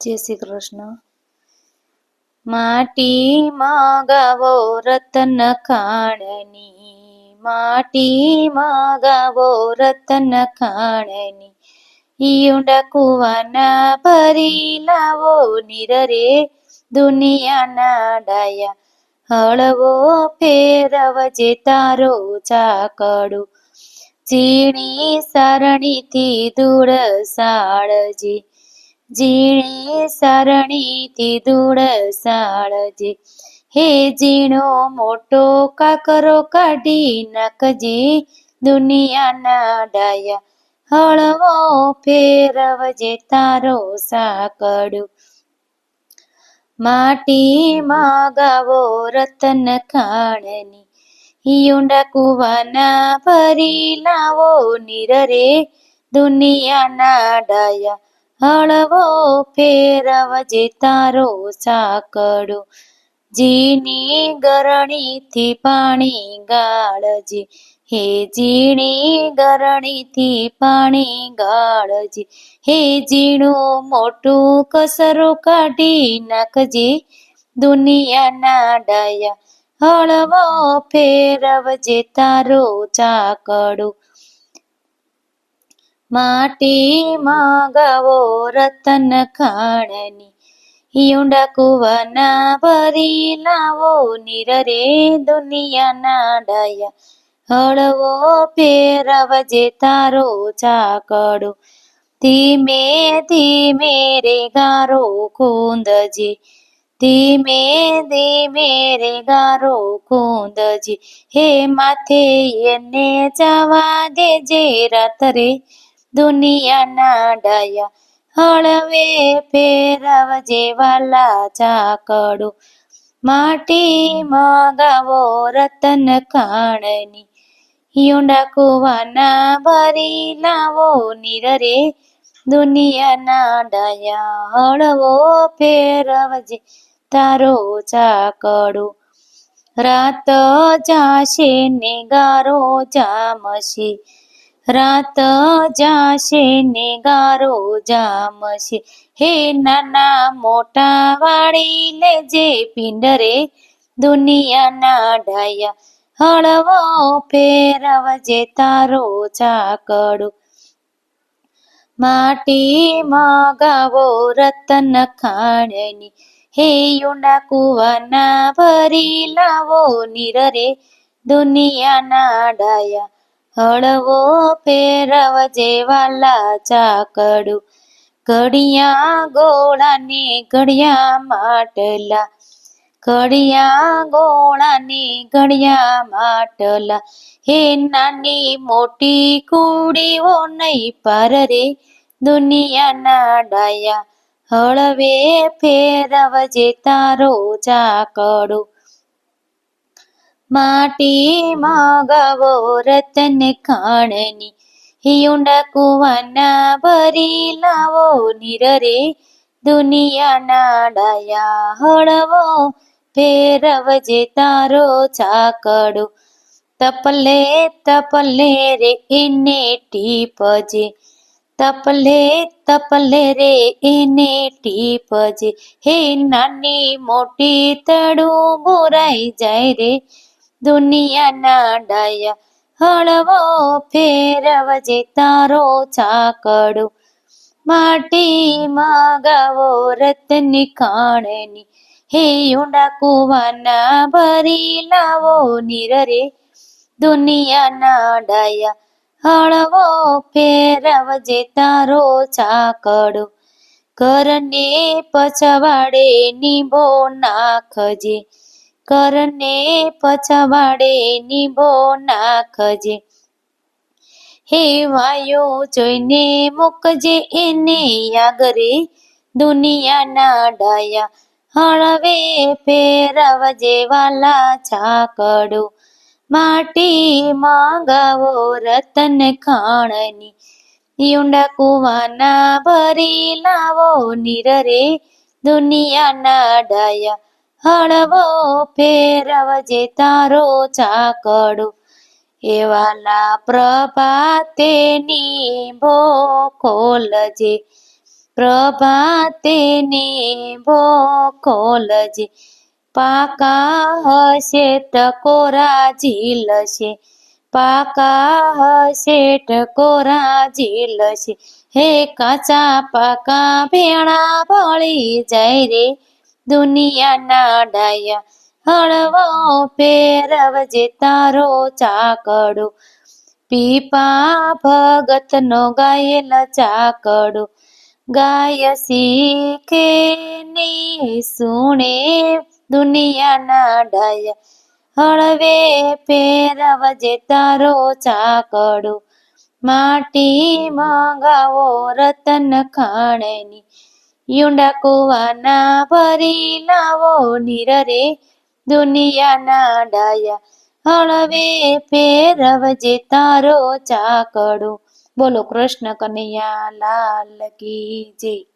જય શ્રી કૃષ્ણ. માટી મગાવો રતન ખાણની. માટી મગાવો રતન ખાણની. ઈંડા કુવાના ભરી લાવો નિરરે દુનિયાના ડાયા. હળવો ફેરવજે તારો ચાકડું ઝીણી સારણીથી ધૂળ સાળજે. ઝીણી સારણીથી ધૂળ સાળજે. હે જીણો મોટો કાકરો કાઢી નાખજે દુનિયાના ડાયા. હળવો ફેરવજે તારો સાકડું. માટી મગાવો રતન ખાણની. ઈંડા કુવાના ભરી લાવો નીર રે દુનિયાના ડાયા. હળવો ફેરવજે તારો સાકડો. જીની ગરણીથી પાણી ગાળજે. હે ઝીણી ગરણીથી પાણી ગાળજે. હે ઝીણું મોટું કસરો કાઢી નાખજે. દુનિયાના ડાયા હળવો ફેરવજે તારો ચાકડો માટી માગવો રતન ખાણની. ઈંડા કુવાના ભરી લાવો નિરરે દુનિયાના ડાયા. હળવો ફેરવજે તારો ચાકડો ધીમે ધીમે રે ગારો કુંદજી ધીમે ધીમે રે ગારો કુંદજી હે માથે એને જવા દેજે રાત્રે. દુનિયાના ડાયા હળવે ફેરવ વાલા ચાકડો માટી મગાવો રતન ખાણની. ઈંડા કુવાના ભરી લાવો નીર રે દુનિયાના ડાયા હળવો ફેરવજે તારો ચાકડો રાત જાશે ને ગારો જામશે. રાત જાશે ને ગારો જામશે. હે નાના મોટા વાળી, લેજે પિંડરે દુનિયાના ઢાયા. હળવો ફેરવજે તારો ચાકડો. માટી મગાવો રતન ખાણની. હે યુના કુવાના ભરી લાવો નિરરે દુનિયાના ડાયા હળવો ફેરવ જેવા લાચા કડું ઘડિયા ગોળાને ઘડિયા માટલા. ઘડિયા ગોળાને ઘડિયા માટલા. હે નાની મોટી કુડીઓ નહીં પાર રે દુનિયાના ડાયા. હળવે ફેરવ જે તારો ચાકડો. માટી ગાવો રતન ખાણની. હિયુંડા કુવાના ભરી લાવો, નિરરે દુનિયાના ડાયા હળવો. ફેરવજે તારો ચાકડો તપલે તપલે રે એને ટીપજે તપલે તપલે રે એને ટીપજે હે નાની મોટી તડું બોરાઈ જાય રે દુનિયાના ડાયા હળવો ફેરવજે તારો ચાકડો માટી માગાવો રતની ખાણની. હે ઊંડા કુવાના ભરી લાવો નિરરે દુનિયાના ડાયા હળવો ફેરવજે તારો ચાકડો કરને પછવાડે નીંબો નાખજે. કરને પછવાડે નિભો નાખજે હે વાયો, જોઈને મૂકજે એને આગરે દુનિયાના ડાયા હળવે, ફેરવજે વાલા છાકડો માટી મંગાવો રતન ખાણની. ઈંડા કુવાના ભરી લાવો નિરરે દુનિયાના ડાયા હળવો ફેરવજે તારો ચાકડો એવાલા પ્રભાતે નીંભો ખોલજે. પ્રભાતે નેભો ખોલજે. પાકા હશે ટકોરા ઝીલશે પાકા હશે ટકોરા ઝીલશે હે કાચા પાકા ભેણા ભળી જાય રે. દુનિયાના ડાયા હળવો ફેરવજે તારો ચાકડો. પીપા ભગતનો ગાયેલ ચાકડો. ગાય શીખે ને સુણે દુનિયાના ડાયા હળવે ફેરવજે તારો ચાકડો. માટી મંગાવો રતન ખાણની. યુંડા ભરી લાવો નિરરે, દુનિયાના ડાયા હળવે ફેરવજે તારો ચાકડો. બોલો કૃષ્ણ કનૈયા લાલ કી જય.